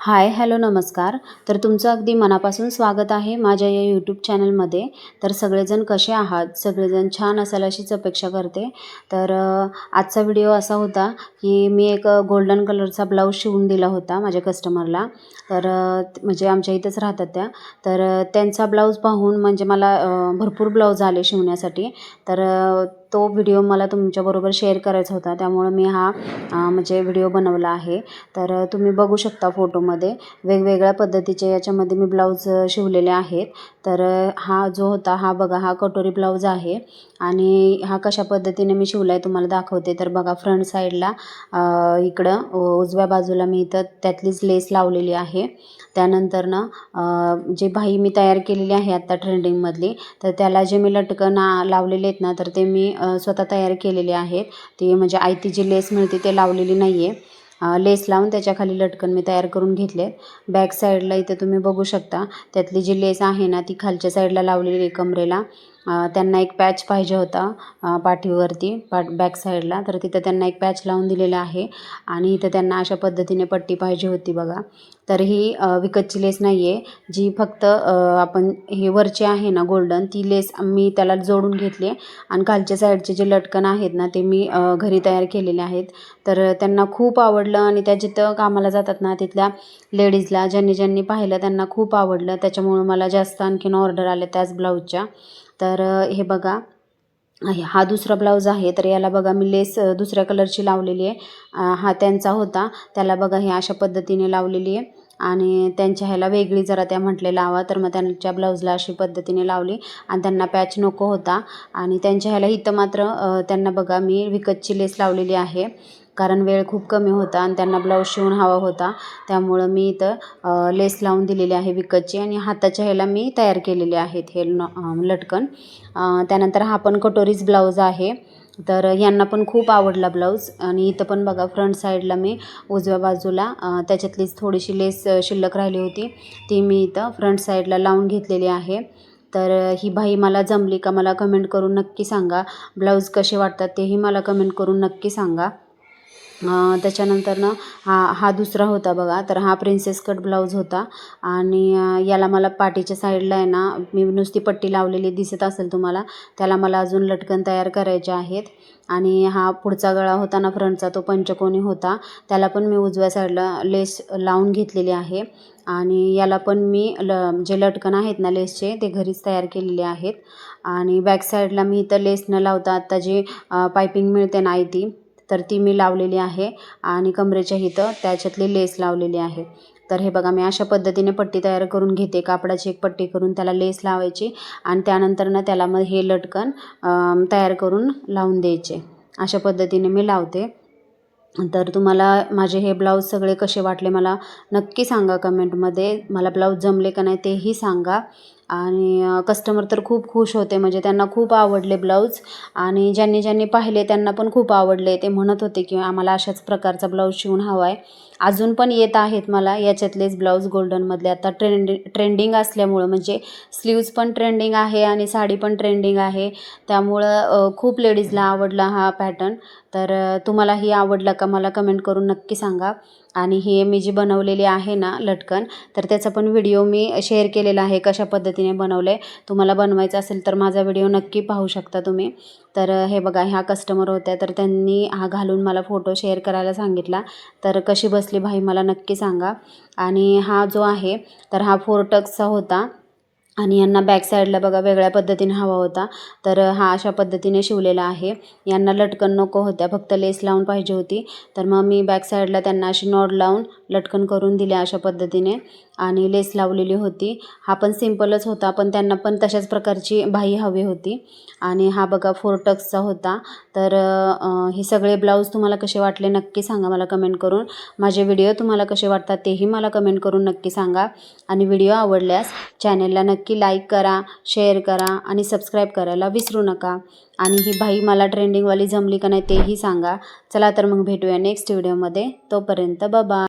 Hi hello नमस्कार. तर तुमचं अगदी मनापासून स्वागत आहे माझ्या या यूट्यूब चॅनलमध्ये तर सगळेजण कसे आहात? सगळेजण छान असाल अशीच अपेक्षा करते. तर आजचा व्हिडिओ असा होता की मी एक गोल्डन कलरचा ब्लाऊज शिवून दिला होता माझ्या कस्टमरला तर म्हणजे आमच्या इथंच राहतात त्या. तर त्यांचा ब्लाऊज पाहून म्हणजे मला भरपूर ब्लाऊज आले शिवण्यासाठी. तर तो व्हिडिओ मला तुमच्याबरोबर शेअर करायचा होता. त्यामुळं मी हा म्हणजे व्हिडिओ बनवला आहे. तर तुम्ही बघू शकता फोटोमध्ये वेगवेगळ्या पद्धतीचे याच्यामध्ये मी ब्लाऊज शिवलेले आहेत. तर हा जो होता हा बघा हा कटोरी ब्लाऊज आहे. आणि हा कशा पद्धतीने मी शिवला आहे तुम्हाला दाखवते. तर बघा फ्रंट साईडला इकडं उजव्या बाजूला मी इथं त्यातलीच लेस लावलेली आहे. त्यानंतर ना जे भाई मी तयार केलेली आहे आत्ता ट्रेंडिंगमधली तर त्याला जे मी लटकन लावलेले आहेत ना तर ते मी स्वतः तयार केलेले आहेत. ती म्हणजे आयती जी लेस मिळते ते लावलेली नाही आहे लेस लावून त्याच्याखाली लटकन मी तयार करून घेतले. बॅक साईडला इथे तुम्ही बघू शकता. त्यातली जी लेस आहे ना ती खालच्या साईडला लावलेली आहे कमरेला. त्यांना एक पॅच पाहिजे होता पाठीवरती पाठ बॅक साईडला. तर तिथं त्यांना एक पॅच लावून दिलेला आहे. आणि इथं त्यांना अशा पद्धतीने पट्टी पाहिजे होती बघा. तर ही विकतची लेस नाही आहे जी फक्त आपण हे वरची आहे ना गोल्डन ती लेस मी त्याला जोडून घेतली आहे. आणि खालच्या साईडचे जे लटकन आहेत ना ते मी घरी तयार केलेले आहेत. तर त्यांना खूप आवडलं आणि त्या जिथं कामाला जातात ना तिथल्या लेडीजला ज्यांनी ज्यांनी पाहिलं त्यांना खूप आवडलं. त्याच्यामुळं मला जास्त आणखीन ऑर्डर आल्या त्याच ब्लाऊजच्या. तर हे बघा. हा दुसरा ब्लाऊज आहे तर याला बघा मी लेस दुसऱ्या कलरची लावलेली आहे. हा त्यांचा होता. त्याला बघा हे अशा पद्धतीने लावलेली आहे. आणि त्यांच्या ह्याला वेगळी जरा त्या म्हटले लावा. तर मग त्यांच्या ब्लाऊजला अशी पद्धतीने लावली आणि त्यांना पॅच नको होता. आणि त्यांच्या ह्याला इथं मात्र त्यांना बघा मी विकतची लेस लावलेली आहे. कारण वेळ खूप कमी होता आणि त्यांना ब्लाऊज शिवून हवा होता. त्यामुळं मी इथं लेस लावून दिलेली आहे विकतची. आणि हाताच्या ह्याला मी तयार केलेले आहेत हे लटकन. त्यानंतर हा पण कटोरीज ब्लाऊज आहे. तर यांना पण खूप आवडला ब्लाऊज. आणि इथं पण बघा फ्रंट साईडला मी उजव्या बाजूला त्याच्यातलीच थोडीशी लेस शिल्लक राहिली होती. ती मी इथं फ्रंट साईडला लावून घेतलेली आहे. तर ही बाई मला जमली का मला कमेंट करून नक्की सांगा. ब्लाऊज कसे वाटतात तेही मला कमेंट करून नक्की सांगा. त्याच्यानंतर ना हा हा दुसरा होता बघा. तर हा प्रिन्सेस कट ब्लाऊज होता. आणि याला मला पाठीच्या साईडला आहे ना मी नुसती पट्टी लावलेली दिसत असेल तुम्हाला त्याला मला अजून लटकन तयार करायचे आहेत. आणि हा पुढचा गळा होता ना फ्रंटचा तो पंचकोनी होता. त्याला पण मी उजव्या साईडला लेस लावून घेतलेली आहे. आणि याला पण मी ल जे लटकन आहेत ना लेसचे ते घरीच तयार केलेले आहेत. आणि बॅक साईडला मी इथं लेस न लावता आत्ता जी पायपिंग मिळते ना ती तर ती मी लावलेली आहे आणि कमरेच्या इथं त्याच्यातली लेस लावलेली आहे तर हे बघा मी अशा पद्धतीने पट्टी तयार करून घेते. कापडाची एक पट्टी करून त्याला लेस लावायची आणि त्यानंतर ना त्याला मग हे लटकन तयार करून लावून द्यायचे. अशा पद्धतीने मी लावते. तर तुम्हाला माझे हे ब्लाऊज सगळे कसे वाटले मला नक्की सांगा कमेंटमध्ये. मला ब्लाऊज जमले का नाही तेही सांगा. आणि कस्टमर तर खूप खुश होते. म्हणजे त्यांना खूप आवडले ब्लाऊज आणि ज्यांनी ज्यांनी पाहिले त्यांना पण खूप आवडले. ते म्हणत होते की आम्हाला अशाच प्रकारचा ब्लाऊज शिवून हवा आहे अजून पण येत आहेत मला याच्यातलेच ब्लाऊज गोल्डनमधले आता ट्रेंडि ट्रेंडिंग असल्यामुळं म्हणजे स्लीव्ज पण ट्रेंडिंग आहे आणि साडी पण ट्रेंडिंग आहे. त्यामुळं खूप लेडीजला आवडला हा पॅटर्न तर तुम्हालाही आवडला का मला कमेंट करून नक्की सांगा. आणि हे मी जी बनवलेली आहे ना लटकन तर त्याचा पण व्हिडिओ मी शेअर केलेला आहे कशा पद्धतीने तिने बनवलं. आहे तुम्हाला बनवायचं असेल तर माझा व्हिडिओ नक्की पाहू शकता तुम्ही. तर हे बघा ह्या कस्टमर होत्या. तर त्यांनी हा घालून मला फोटो शेअर करायला सांगितला. तर कशी बसली भाई मला नक्की सांगा. आणि हा जो आहे तर हा फोर टक्सचा होता. आणि यांना बॅक साईडला बघा वेगळ्या पद्धतीने हवा होता. तर हा अशा पद्धतीने शिवलेला आहे. यांना लटकन नको होत्या फक्त लेस लावून पाहिजे होती. तर मग मी बॅक साईडला त्यांना अशी नॉड लावून लटकन करून दिल्या अशा पद्धतीने. आणि लेस लावलेली होती. हा पण सिम्पलच होता पण त्यांना पण तशाच प्रकारची बाही हवी होती. आणि हा बघा फोर टक्सचा होता. तर हे सगळे ब्लाऊज तुम्हाला कसे वाटले नक्की सांगा मला कमेंट करून. माझे व्हिडिओ तुम्हाला कसे वाटतात तेही मला कमेंट करून नक्की सांगा. आणि व्हिडिओ आवडल्यास चॅनेलला नक्की लाईक करा शेअर करा आणि सबस्क्राईब करायला विसरू नका. आणि ही भाई मला ट्रेंडिंगवाली जमली का नाही तेही सांगा. चला तर मग भेटूया नेक्स्ट व्हिडिओमध्ये तोपर्यंत बाबा